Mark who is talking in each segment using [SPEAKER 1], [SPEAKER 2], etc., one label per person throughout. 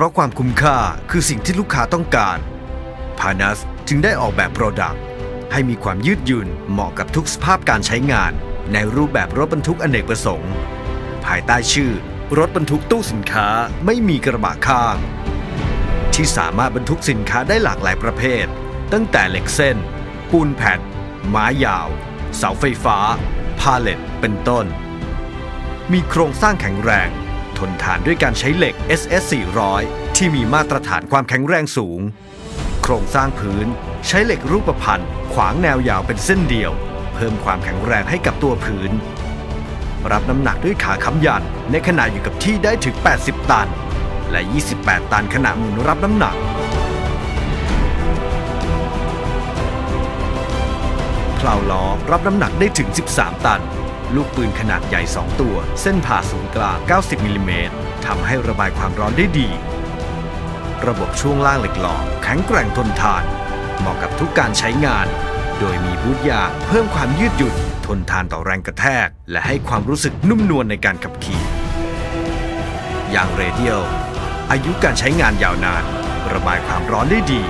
[SPEAKER 1] ราะความคุ้มค่าคือสิ่งที่ลูกค้าต้องการพานัสจึงได้ออกแบบ Product ให้มีความยืดหยุ่นเหมาะกับทุกสภาพการใช้งาน ในรูปแบบรถบรรทุกอเนกประสงค์ ภายใต้ชื่อ รถบรรทุกตู้สินค้าไม่มีกระบะข้าง ที่สามารถบรรทุกสินค้าได้หลากหลายประเภท ตั้งแต่เหล็กเส้น ปูนแผ่นไม้ยาว เสาไฟฟ้า พาเลตเป็นต้น มีโครงสร้างแข็งแรง ทนทานด้วยการใช้เหล็ก SS 400 ที่มีมาตรฐานความแข็งแรงสูง โครงสร้างพื้นใช้เหล็กรูปพันธ์ขวางแนวยาวเป็นเส้นเดียว เพิ่มความแข็งแรงให้กับตัวพื้น รับน้ำหนักด้วยขาค้ำยันในขณะอยู่กับที่ได้ถึง 80 ตัน และ 28 ตันขณะหมุนรับน้ำหนักเพลาล้อรับน้ำหนักได้ถึง 13 ตัน ลูกปืนขนาดใหญ่ 2 ตัว เส้นผ่าศูนย์กลาง 90 มิลลิเมตรทำให้ระบายความร้อนได้ดี ระบบช่วงล่างเหล็กหล่อแข็งแกร่งทนทาน เหมาะกับทุกการใช้งาน โดยมีบูทยางเพิ่มความยืดหยุ่นทนทานต่อแรงกระแทก และให้ความรู้สึกนุ่มนวลในการขับขี่ยางเรเดียลอายุการใช้งานยาวนาน ระบายความร้อนได้ดี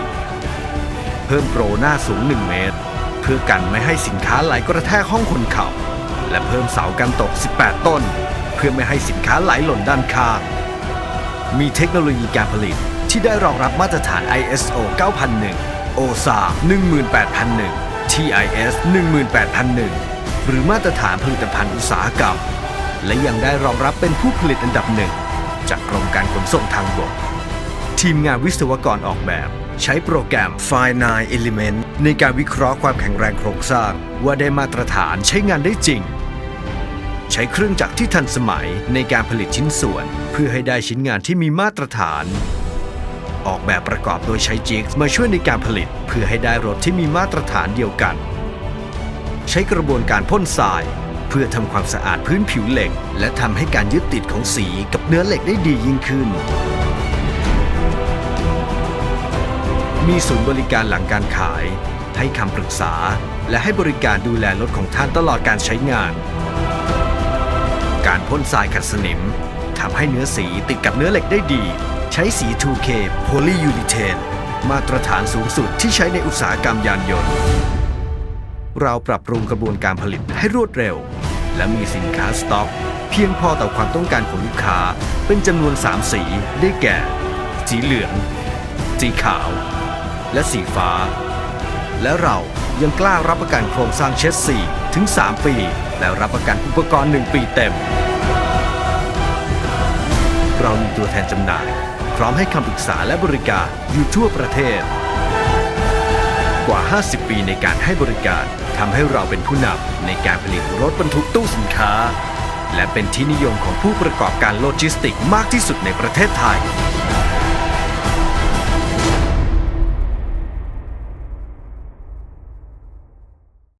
[SPEAKER 1] เพิ่มโปรหน้าสูง 1 เมตร เพื่อกันไม่ให้สินค้าไหลกระแทกห้องคนขับ และเพิ่มเสากันตก 18 ต้น เพื่อไม่ให้สินค้าไหลหล่นด้านข้างมีเทคโนโลยีการผลิตที่ได้รองรับมาตรฐาน ISO 9001 OSA 18001 TIS 18001 หรือมาตรฐานผลิตภัณฑ์อุตสาหกรรม และยังได้รองรับเป็นผู้ผลิตอันดับหนึ่ง จากกรมการขนส่งทางบก ทีมงานวิศวกรออกแบบ ใช้โปรแกรม Finite Element ในการวิเคราะห์ความแข็งแรงโครงสร้าง ว่าได้มาตรฐานใช้งานได้จริง ใช้เครื่องจักรที่ทันสมัยในการผลิตชิ้นส่วน เพื่อให้ได้ชิ้นงานที่มีมาตรฐาน ออกแบบประกอบโดยใช้จิกมาช่วยในการผลิต เพื่อให้ได้รถที่มีมาตรฐานเดียวกัน ใช้กระบวนการพ่นทรายเพื่อทำความสะอาดพื้นผิวเหล็ก และทำให้การยึดติดของสีกับเนื้อเหล็กได้ดียิ่งขึ้น มีศูนย์บริการหลังการขาย ให้คำปรึกษา และให้บริการดูแลรถของท่านตลอดการใช้งาน การพ่นทรายขัดสนิมทำให้เนื้อสีติดกับเนื้อเหล็กได้ดี ใช้สี 2K Polyurethane มาตรฐานสูงสุดที่ใช้ในอุตสาหกรรมยานยนต์ เราปรับปรุงกระบวนการผลิตให้รวดเร็ว และมีสินค้าสต็อก เพียงพอต่อความต้องการของลูกค้า เป็นจำนวน 3 สีได้แก่ สีเหลือง สีขาว และสีฟ้า และเรายังกล้ารับประกันโครงสร้างเชสซีถึง 3 ปี และรับประกันอุปกรณ์ 1 ปีเต็ม เรามีตัวแทนจำหน่าย พร้อมให้คำปรึกษาและบริการอยู่ทั่วประเทศ กว่า 50 ปีในการให้บริการทำให้เราเป็นผู้นำในการผลิตรถบรรทุกตู้สินค้า และเป็นที่นิยมของผู้ประกอบการโลจิสติกส์มากที่สุดในประเทศไทย